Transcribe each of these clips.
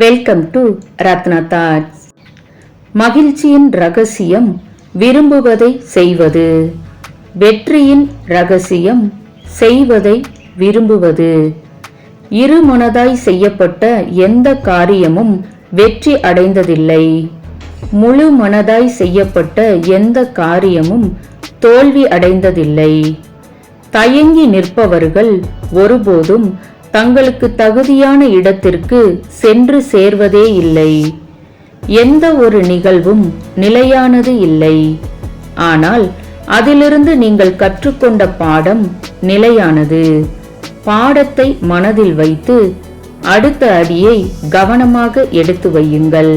Welcome to Ratna thoughts மகிழ்ச்சியின் ரகசியம் விரும்புவதை செய்வது. வெற்றியின் ரகசியம் செய்வதை விரும்புவது. இருமனதாய் செய்யப்பட்ட எந்த காரியமும் வெற்றி அடைந்ததில்லை. முழு மனதாய் செய்யப்பட்ட எந்த காரியமும் தோல்வி அடைந்ததில்லை. தயங்கி நிற்பவர்கள் ஒருபோதும் தங்களுக்கு தகுதியான இடத்திற்கு சென்று சேர்வதே இல்லை. எந்த ஒரு நிகழ்வும் நிலையானது இல்லை. ஆனால் அதிலிருந்து நீங்கள் கற்றுக்கொண்ட பாடம் நிலையானது. பாடத்தை மனதில் வைத்து அடுத்த அடியை கவனமாக எடுத்து வையுங்கள்.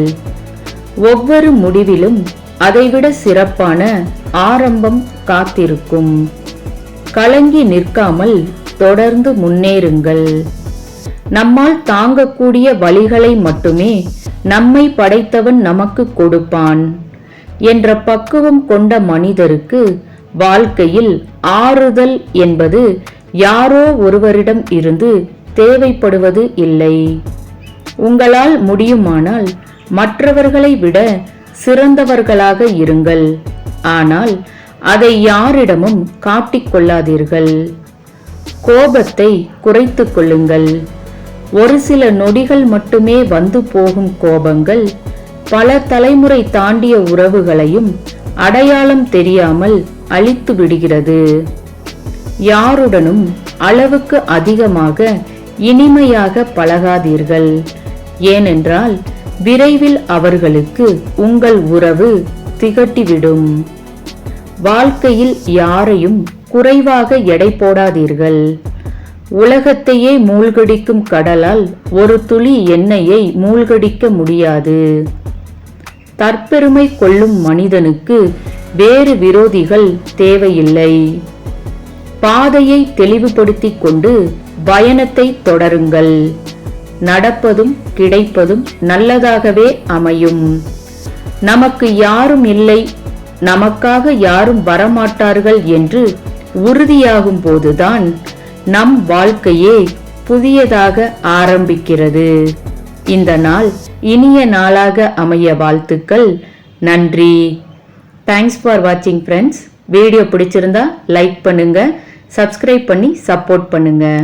ஒவ்வொரு முடிவிலும் அதைவிட சிறப்பான ஆரம்பம் காத்திருக்கும். கலங்கி நிற்காமல் தொடர்ந்து முன்னேறுங்கள். நம்மால் தாங்கக்கூடிய வழிகளை மட்டுமே நம்மை படைத்தவன் நமக்கு கொடுப்பான் என்ற பக்குவம் கொண்ட மனிதருக்கு வாழ்க்கையில் ஆறுதல் என்பது யாரோ ஒருவரிடம் இருந்து தேவைப்படுவது இல்லை. உங்களால் முடியுமானால் மற்றவர்களை விட சிறந்தவர்களாக இருங்கள். ஆனால் அதை யாரிடமும் காட்டிக்கொள்ளாதீர்கள் கோபத்தை குறைத்து கொள்ளுங்கள். ஒரு சில நொடிகள் மட்டுமே வந்து போகும் கோபங்கள் பல தலைமுறை தாண்டிய உறவுகளையும் அடையாளம் தெரியாமல் அழித்து விடுகிறது. யாருடனும் அளவுக்கு அதிகமாக இனிமையாக பழகாதீர்கள். ஏனென்றால் விரைவில் அவர்களுக்கு உங்கள் உறவு திகட்டிவிடும். வாழ்க்கையில் யாரையும் குறைவாக எடை போடாதீர்கள். உலகத்தையே மூழ்கடிக்கும் கடலால் ஒரு துளி எண்ணெயை மூழ்கடிக்க முடியாது. தற்பெருமை கொள்ளும் மனிதனுக்கு வேறு விரோதிகள் தேவையில்லை. பாதையை தெளிவுபடுத்திக் கொண்டு பயணத்தை தொடருங்கள். நடப்பதும் கிடைப்பதும் நல்லதாகவே அமையும். நமக்கு யாரும் இல்லை நமக்காக யாரும் வரமாட்டார்கள் என்று உறுதியாகும் போதுதான் நம் வாழ்க்கையே புதியதாக ஆரம்பிக்கிறது. இந்த நாள் இனிய நாளாக அமைய வாழ்த்துக்கள். நன்றி. தேங்க்ஸ் ஃபார் வாட்சிங் ஃப்ரெண்ட்ஸ் வீடியோ பிடிச்சிருந்தா லைக் பண்ணுங்க சப்ஸ்கிரைப் பண்ணி சப்போர்ட் பண்ணுங்கள்